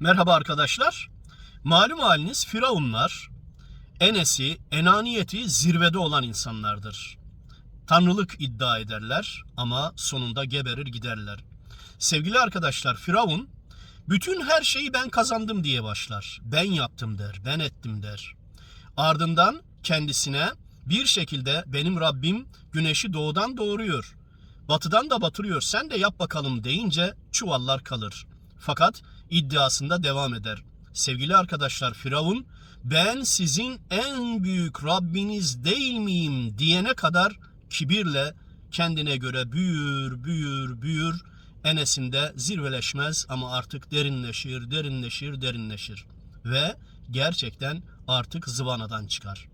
Merhaba arkadaşlar. Malum haliniz Firavunlar, enesi, enaniyeti zirvede olan insanlardır. Tanrılık iddia ederler ama sonunda geberir giderler. Sevgili arkadaşlar Firavun bütün her şeyi ben kazandım diye başlar. Ben yaptım der, ben ettim der. Ardından kendisine bir şekilde benim Rabbim güneşi doğudan doğuruyor. Batıdan da batırıyor sen de yap bakalım deyince çuvallar kalır. Fakat iddiasında devam eder. Sevgili arkadaşlar Firavun ben sizin en büyük Rabbiniz değil miyim diyene kadar kibirle kendine göre büyür büyür büyür enesinde zirveleşmez ama artık derinleşir derinleşir derinleşir ve gerçekten artık zıvanadan çıkar.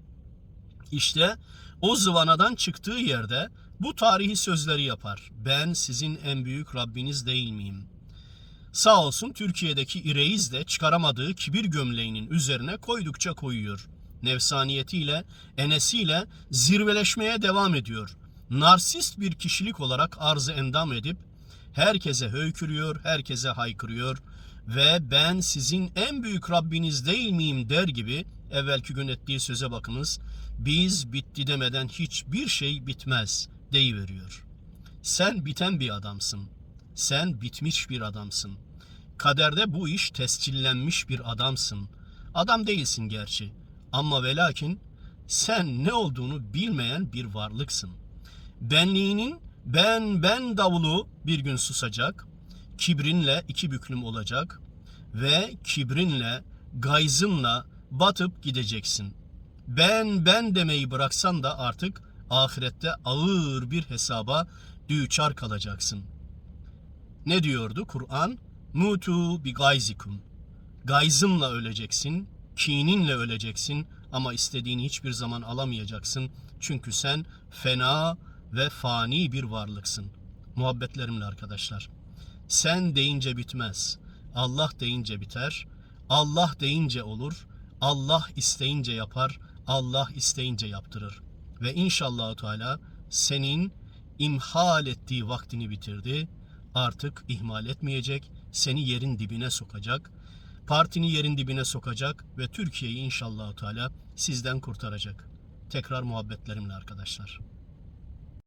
İşte o zıvanadan çıktığı yerde bu tarihi sözleri yapar. Ben sizin en büyük Rabbiniz değil miyim? Sağ olsun Türkiye'deki İreyiz de çıkaramadığı kibir gömleğinin üzerine koydukça koyuyor. Nefsaniyetiyle, enesiyle zirveleşmeye devam ediyor. Narsist bir kişilik olarak arzı endam edip herkese höykürüyor, herkese haykırıyor ve ben sizin en büyük Rabbiniz değil miyim der gibi evvelki gün ettiği söze bakınız. Biz bitti demeden hiçbir şey bitmez deyiveriyor. Sen biten bir adamsın. Sen bitmiş bir adamsın. Kaderde bu iş tescillenmiş bir adamsın. Adam değilsin gerçi. Ama ve lakin sen ne olduğunu bilmeyen bir varlıksın. Benliğinin ben ben davulu bir gün susacak. Kibrinle iki büklüm olacak ve kibrinle, gayzınla batıp gideceksin. Ben ben demeyi bıraksan da artık ahirette ağır bir hesaba düçar kalacaksın. Ne diyordu Kur'an? Mutu bi gayzikum. Gayzınla öleceksin, kininle öleceksin ama istediğini hiçbir zaman alamayacaksın. Çünkü sen fena ve fani bir varlıksın. Muhabbetlerimle arkadaşlar. Sen deyince bitmez. Allah deyince biter. Allah deyince olur. Allah isteyince yapar. Allah isteyince yaptırır. Ve inşallah Teala senin imhal ettiği vaktini bitirdi. Artık ihmal etmeyecek. Seni yerin dibine sokacak. Partini yerin dibine sokacak ve Türkiye'yi inşallah Teala sizden kurtaracak. Tekrar muhabbetlerimle arkadaşlar.